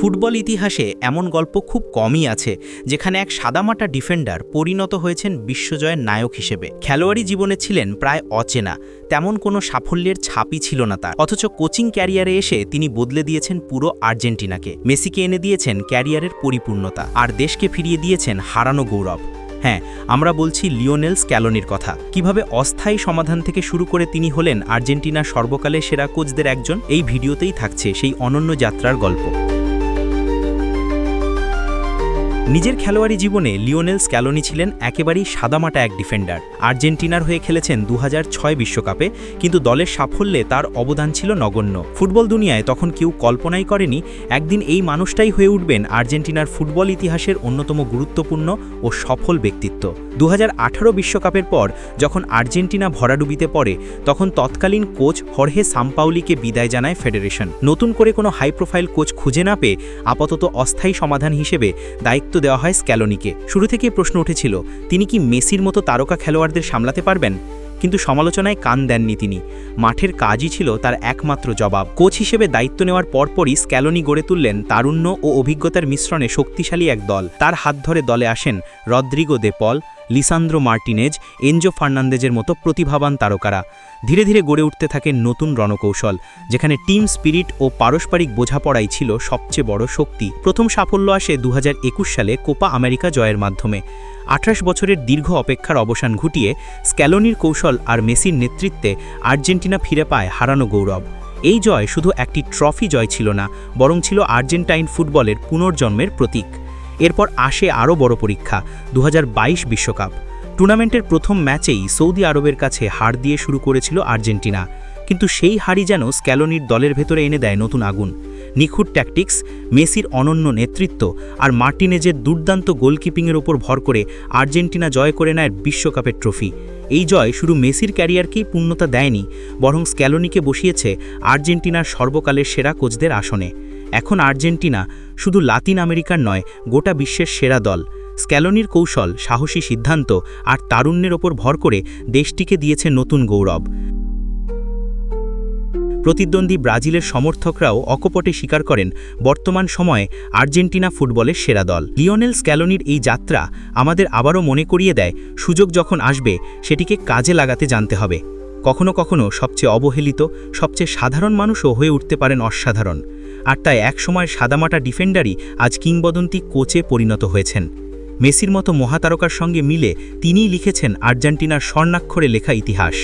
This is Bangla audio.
ফুটবল ইতিহাসে এমন গল্প খুব কমই আছে, যেখানে এক সাদামাটা ডিফেন্ডার পরিণত হয়েছেন বিশ্বজয়ের নায়ক হিসেবে। খেলোয়াড়ি জীবনে ছিলেন প্রায় অচেনা, তেমন কোনো সাফল্যের ছাপই ছিল না তার। অথচ কোচিং ক্যারিয়ারে এসে তিনি বদলে দিয়েছেন পুরো আর্জেন্টিনাকে। মেসিকে এনে দিয়েছেন ক্যারিয়ারের পরিপূর্ণতা, আর দেশকে ফিরিয়ে দিয়েছেন হারানো গৌরব। হ্যাঁ আমরা বলছি লিওনেল স্ক্যালোনির কথা। কীভাবে অস্থায়ী সমাধান থেকে শুরু করে তিনি হলেন আর্জেন্টিনার সর্বকালের সেরা কোচদের একজন, এই ভিডিওতেই থাকছে সেই অনন্য যাত্রার গল্প। নিজের খেলোয়াড়ি জীবনে লিওনেল স্ক্যালোনি ছিলেন একেবারেই সাদামাটা এক ডিফেন্ডার। আর্জেন্টিনার হয়ে খেলেছেন দু বিশ্বকাপে, কিন্তু দলের সাফল্যে তার অবদান ছিল নগণ্য। ফুটবল দুনিয়ায় তখন কেউ কল্পনাই করেনি, একদিন এই মানুষটাই হয়ে উঠবেন আর্জেন্টিনার ফুটবল ইতিহাসের অন্যতম গুরুত্বপূর্ণ ও সফল ব্যক্তিত্ব। দু বিশ্বকাপের পর, যখন আর্জেন্টিনা ভরাডুবিতে পড়ে, তখন তৎকালীন কোচ হরহে সাম্পাউলিকে বিদায় জানায় ফেডারেশন। নতুন করে কোনো হাই প্রোফাইল কোচ খুঁজে না পেয়ে আপাতত অস্থায়ী সমাধান হিসেবে দায়িত্ব দেওয়া হয় স্ক্যালোনিকে। শুরু থেকে প্রশ্ন উঠেছিল, তিনি কি মেসির মতো তারকা খেলোয়াড়দের সামলাতে পারবেন? কিন্তু সমালোচনায় কান দেননি তিনি। মাঠের কাজই ছিল তার একমাত্র জবাব। কোচ হিসেবে দায়িত্ব নেওয়ার পরপরই স্ক্যালোনি গড়ে তুললেন তারুণ্য ও অভিজ্ঞতার মিশ্রণে শক্তিশালী এক দল। তার হাত ধরে দলে আসেন Rodrigo de Paul Lisandro Martinez, Enzo ফার্নান্দেজের মতো প্রতিভাবান তারকারা। ধীরে ধীরে গড়ে উঠতে থাকে নতুন রণকৌশল, যেখানে টিম স্পিরিট ও পারস্পরিক বোঝাপড়াই ছিল সবচেয়ে বড় শক্তি। প্রথম সাফল্য আসে দু হাজার একুশ সালে কোপা আমেরিকা জয়ের মাধ্যমে। আঠাশ বছরের দীর্ঘ অপেক্ষার অবসান ঘটিয়ে স্ক্যালোনির কৌশল আর মেসির নেতৃত্বে আর্জেন্টিনা ফিরে পায় হারানো গৌরব। এই জয় শুধু একটি ট্রফি জয় ছিল না, বরং ছিল আর্জেন্টাইন ফুটবলের পুনর্জন্মের প্রতীক। এরপর আসে আরও বড় পরীক্ষা দু বিশ্বকাপ। টুর্নামেন্টের প্রথম ম্যাচেই সৌদি আরবের কাছে হার দিয়ে শুরু করেছিল আর্জেন্টিনা। কিন্তু সেই হারই যেন স্ক্যালোনির দলের ভেতরে এনে দেয় নতুন আগুন। নিখুঁত ট্যাকটিক্স মেসির অনন্য নেতৃত্ব আর মার্টিনেজের দুর্দান্ত গোলকিপিংয়ের ওপর ভর করে আর্জেন্টিনা জয় করে নেয় বিশ্বকাপের ট্রফি এই জয় শুধু মেসির ক্যারিয়ারকেই পূর্ণতা দেয়নি, বরং স্ক্যালোনিকে বসিয়েছে আর্জেন্টিনার সর্বকালের সেরা কোচদের আসনে। এখন আর্জেন্টিনা শুধু লাতিন আমেরিকার নয়, গোটা বিশ্বের সেরা দল। স্ক্যালোনির কৌশল, সাহসী সিদ্ধান্ত আর তারুণ্যের ওপর ভর করে দেশটিকে দিয়েছে নতুন গৌরব। প্রতিদ্বন্দ্বী ব্রাজিলের সমর্থকরাও অকপটে স্বীকার করেন, বর্তমান সময়ে আর্জেন্টিনা ফুটবলের সেরা দল। লিওনেল স্ক্যালোনির এই যাত্রা আমাদের আবারও মনে করিয়ে দেয়, সুযোগ যখন আসবে সেটিকে কাজে লাগাতে জানতে হবে। কখনো কখনো সবচেয়ে অবহেলিত, সবচেয়ে সাধারণ মানুষও হয়ে উঠতে পারেন অসাধারণ। আর তাই একসময় সাদামাটা ডিফেন্ডারই আজ কিংবদন্তি কোচে পরিণত হয়েছেন। মেসির মতো মহাতারকার সঙ্গে মিলে তিনিই লিখেছেন আর্জেন্টিনার স্বর্ণাক্ষরে লেখা ইতিহাস।